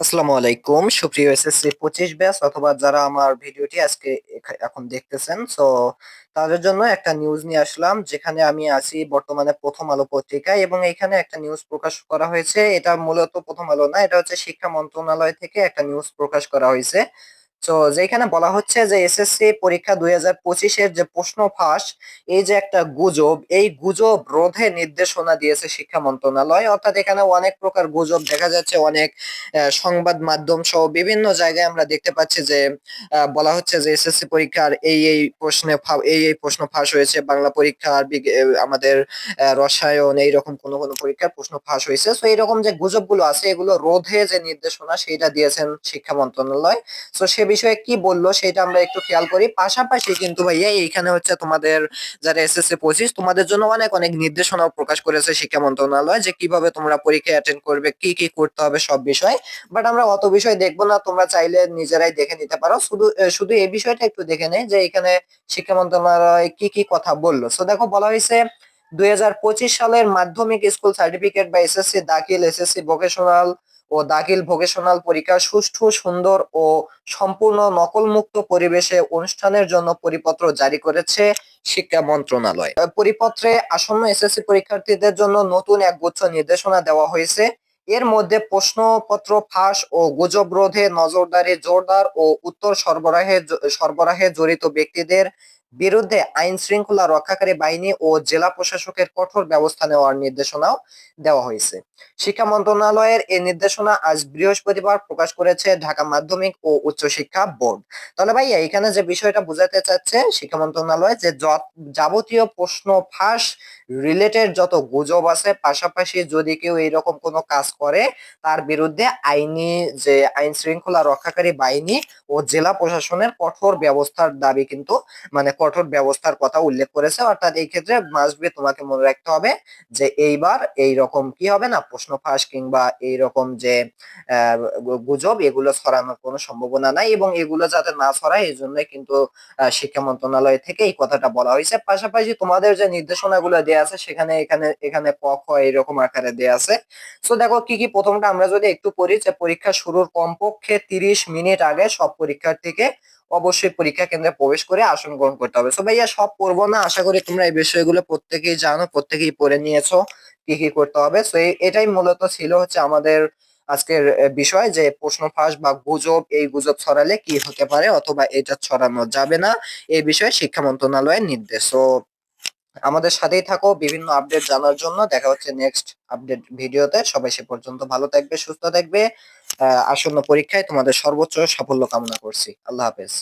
আসসালামু আলাইকুম। সুপ্রিয় এসএসসি পঁচিশ ব্যাচ অথবা যারা আমার ভিডিওটি আজকে এখা- এখন দেখতেছেন সো তাদের জন্য একটা নিউজ নিয়ে আসলাম, যেখানে আমি আছি বর্তমানে প্রথম আলো পত্রিকায় এবং এখানে একটা নিউজ প্রকাশ করা হয়েছে। এটা মূলত প্রথম আলো না, এটা হচ্ছে শিক্ষা মন্ত্রণালয় থেকে একটা নিউজ প্রকাশ করা হয়েছে। তো যেখানে বলা হচ্ছে যে এসএসসি পরীক্ষা দুই পঁচিশের যে প্রশ্ন ফাঁস, এই যে একটা গুজব, এই গুজব রোধে নির্দেশনা দিয়েছে শিক্ষা মন্ত্রণালয়। অর্থাৎ এখানে অনেক প্রকার গুজব দেখা যাচ্ছে, অনেক সংবাদ মাধ্যম সহ বিভিন্ন জায়গায় আমরা দেখতে পাচ্ছি যে বলা হচ্ছে যে এসএসসি পরীক্ষার এই এই প্রশ্নে এই এই প্রশ্ন ফাঁস হয়েছে, বাংলা পরীক্ষার আমাদের রসায়ন এইরকম কোন কোন পরীক্ষার প্রশ্ন ফাঁস হয়েছে। তো এইরকম যে গুজবগুলো আছে, এগুলো রোধে যে নির্দেশনা সেইটা দিয়েছেন শিক্ষা মন্ত্রণালয়। তো সে বিষয়ে কি বলল সেটা আমরা একটু খেয়াল করি। পাশাপাশি কিন্তু ভাইয়া এইখানে হচ্ছে তোমাদের যারা এসএসসি পঁচিশ তোমাদের জন্য অনেক অনেক নির্দেশনাও প্রকাশ করেছে শিক্ষা মন্ত্রণালয় যে কীভাবে তোমরা পরীক্ষা অ্যাটেন্ড করবে, কি কি করতে হবে সব বিষয়। বাট আমরা অত বিষয় দেখব না, তোমরা চাইলে নিজেরাই দেখে নিতে পারো। শুধু শুধু এই বিষয়টা একটু দেখে নেই যে এখানে শিক্ষা মন্ত্রণালয় কি কি কথা বলল। সো দেখো বলা হয়েছে, দুই হাজার পঁচিশ সালের মাধ্যমিক স্কুল সার্টিফিকেট বা এসএসসি দাখিল এস এসএসসি ভোকেশনাল ও দাখিল ভোকেশনাল পরীক্ষা সুষ্ঠু, সুন্দর ও সম্পূর্ণ নকলমুক্ত পরিবেশে অনুষ্ঠানের জন্য পরিপত্র জারি করেছে শিক্ষা মন্ত্রণালয়। পরিপত্রে আসন্ন এসএসসি পরীক্ষার্থীদের জন্য নতুন এক গুচ্ছ নির্দেশনা দেওয়া হয়েছে। এর মধ্যে প্রশ্নপত্র ফাঁস ও গুজব রোধে নজরদারি জোরদার ও উত্তর সরবরাহে সরবরাহে জড়িত ব্যক্তিদের বিরুদ্ধে আইন শৃঙ্খলা রক্ষাকারী বাহিনী ও জেলা প্রশাসকের কঠোর ব্যবস্থা নেওয়ার নির্দেশনাও দেওয়া হয়েছে। শিক্ষা মন্ত্রণালয়ের এই নির্দেশনা আজ বৃহস্পতিবার প্রকাশ করেছে ঢাকা মাধ্যমিক ও উচ্চশিক্ষা বোর্ড। তাহলে ভাইয়া, এখানে যে বিষয়টা বোঝাতে চাচ্ছে, শিক্ষা মন্ত্রণালয় যে যাবতীয় প্রশ্ন ফাঁস রিলেটেড যত গুজব আছে, পাশাপাশি যদি কেউ এইরকম কোনো কাজ করে, তার বিরুদ্ধে আইনি যে আইন শৃঙ্খলা রক্ষাকারী বাহিনী ও জেলা প্রশাসনের কঠোর ব্যবস্থার দাবি কিন্তু মানে কঠোর ব্যবস্থার কথা উল্লেখ করেছে। অর্থাৎ এই ক্ষেত্রে মাসবে তোমাকে মনে রাখতে হবে যে এইবার এই রকম কি হবে না, প্রশ্ন ফাঁস কিংবা এই রকম যে গুজব, এগুলো ছড়ানোর কোনো সম্ভাবনা নাই এবং এগুলো যাতে না ছড়ায়, এই জন্য কিন্তু শিক্ষা মন্ত্রণালয় থেকে এই কথাটা বলা হয়েছে। পাশাপাশি তোমাদের যে নির্দেশনাগুলো আছে, সেখানে, এখানে এখানে ক খ এরকম আকারে দেয়া আছে। তো দেখো কি কি প্রথমটা আমরা যদি একটু পড়ি, যে পরীক্ষা শুরুর কমপক্ষে তিরিশ মিনিট আগে সব পরীক্ষার্থীকে অবশ্যই পরীক্ষা কেন্দ্রে প্রবেশ করে আসন গ্রহণ করতে হবে। সো ভাইয়া, সব পড়ব না? আশা করি তোমরা এই বিষয়গুলো প্রত্যেকেই জানো, প্রত্যেকেই পড়ে নিয়েছো কি কি করতে হবে। তো এটাই মূলত ছিল হচ্ছে আমাদের আজকের বিষয় যে প্রশ্ন ফাঁস বা গুজব, এই গুজব ছড়ালে কি হতে পারে অথবা এটা ছড়ানো যাবে না, এই বিষয়ে শিক্ষা মন্ত্রণালয়ের নির্দেশ। আমাদের সাথেই থাকো, বিভিন্ন আপডেট জানার জন্য। দেখা হচ্ছে নেক্সট আপডেট ভিডিওতে সবাই সে পর্যন্ত ভালো থাকবে, সুস্থ থাকবে। আসন্ন পরীক্ষায় তোমাদের সর্বোচ্চ সাফল্য কামনা করছি। আল্লাহ হাফেজ।